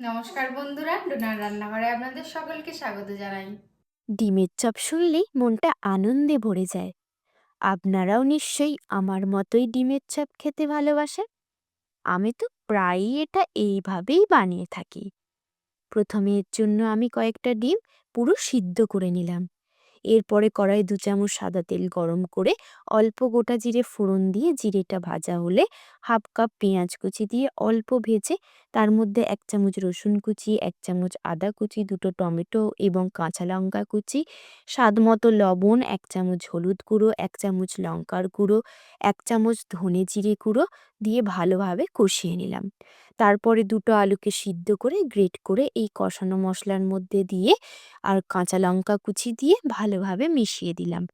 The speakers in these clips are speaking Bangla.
নমস্কার বন্ধুরা, ডোনার রান্নাঘরে আপনাদের সকলকে স্বাগত জানাই। ডিমের চপ শুনলেই মনটা আনন্দে ভরে যায়। আপনারাও নিশ্চয়ই আমার মতোই ডিমের চপ খেতে ভালোবাসেন। আমি তো প্রায়ই এটা এইভাবেই বানিয়ে থাকি। প্রথমে এর জন্য আমি কয়েকটা ডিম পুরো সিদ্ধ করে নিলাম। এরপরে কড়াই দু চামচ সাদা তেল গরম করে অল্প গোটা জিরে ফোড়ন দিয়ে জিরেটা ভাজা হলে হাফ কাপ পেঁয়াজ কুচি দিয়ে অল্প ভেজে তার মধ্যে এক চামচ রসুন কুচি, এক চামচ আদা কুচি, দুটো টমেটো এবং কাঁচা লঙ্কা কুচি, স্বাদ মতো লবণ, এক চামচ হলুদ গুঁড়ো, এক চামচ লঙ্কার গুঁড়ো, এক চামচ ধনে জিরে গুঁড়ো দিয়ে ভালোভাবে কষিয়ে নিলাম। তারপরে দুটো আলুকে সিদ্ধ করে, গ্রেট করে এই কষানো মশলার মধ্যে দিয়ে আর কাঁচা লঙ্কা কুচি দিয়ে ভালোভাবে মিশিয়ে দিলাম।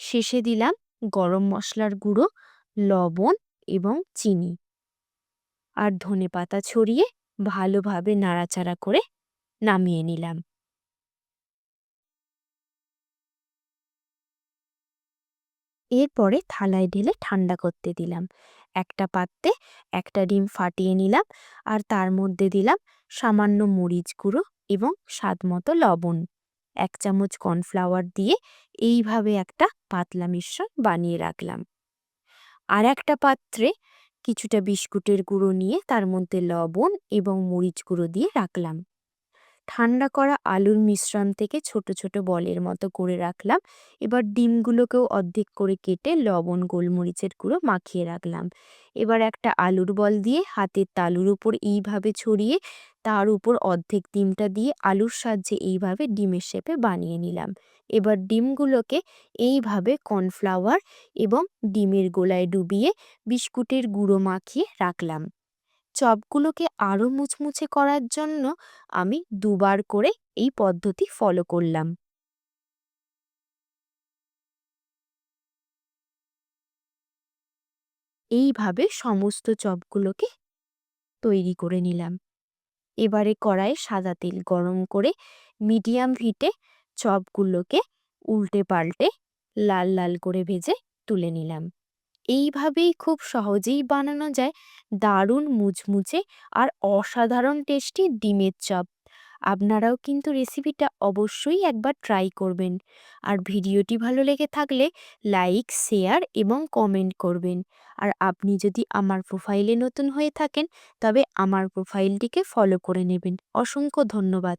শেষে দিলাম গরম মশলার গুঁড়ো, লবণ এবং চিনি। আর ধনে পাতা ছড়িয়ে ভালোভাবে নাড়াচাড়া করে নামিয়ে নিলাম। এরপরে থালায় ঢেলে ঠান্ডা করতে দিলাম। একটা পাত্রে একটা ডিম ফাটিয়ে নিলাম আর তার মধ্যে দিলাম সামান্য মরিচ গুঁড়ো এবং স্বাদ মতো লবণ। এক চামচ কর্নফ্লাওয়ার দিয়ে এইভাবে একটা পাতলা মিশ্রণ বানিয়ে রাখলাম। আর একটা পাত্রে কিছুটা বিস্কুটের গুঁড়ো নিয়ে তার মধ্যে লবণ এবং মরিচ গুঁড়ো দিয়ে রাখলাম। ঠান্ডা করা আলুর মিশ্রণ থেকে ছোট ছোট বলের মতো করে রাখলাম। এবার ডিমগুলোকেও অর্ধেক করে কেটে লবণ, গোলমরিচের গুঁড়ো মাখিয়ে রাখলাম। এবার একটা আলুর বল দিয়ে হাতের তালুর উপর এইভাবে ছড়িয়ে তার উপর অর্ধেক ডিমটা দিয়ে আলুর সাহায্যে এইভাবে ডিমের শেপে বানিয়ে নিলাম। এবার ডিমগুলোকে এইভাবে কর্নফ্লাওয়ার এবং ডিমের গোলায় ডুবিয়ে বিস্কুটের গুঁড়ো মাখিয়ে রাখলাম। চপগুলোকে আরও মুচমুচে করার জন্য আমি দুবার করে এই পদ্ধতি ফলো করলাম। এইভাবে সমস্ত চপগুলোকে তৈরি করে নিলাম। এবারে কড়াইয়ে সাদা তেল গরম করে মিডিয়াম হিটে চপগুলোকে উল্টে পাল্টে লাল লাল করে ভেজে তুলে নিলাম। এইভাবেই খুব সহজেই বানানো যায় দারুণ মুচমুচে আর অসাধারণ টেস্টি ডিমের চপ। আপনারাও কিন্তু রেসিপিটা অবশ্যই একবার ট্রাই করবেন। আর ভিডিওটি ভালো লেগে থাকলে লাইক, শেয়ার এবং কমেন্ট করবেন। আর আপনি যদি আমার প্রোফাইলে নতুন হয়ে থাকেন, তবে আমার প্রোফাইলটিকে ফলো করে নেবেন। অসংখ্য ধন্যবাদ।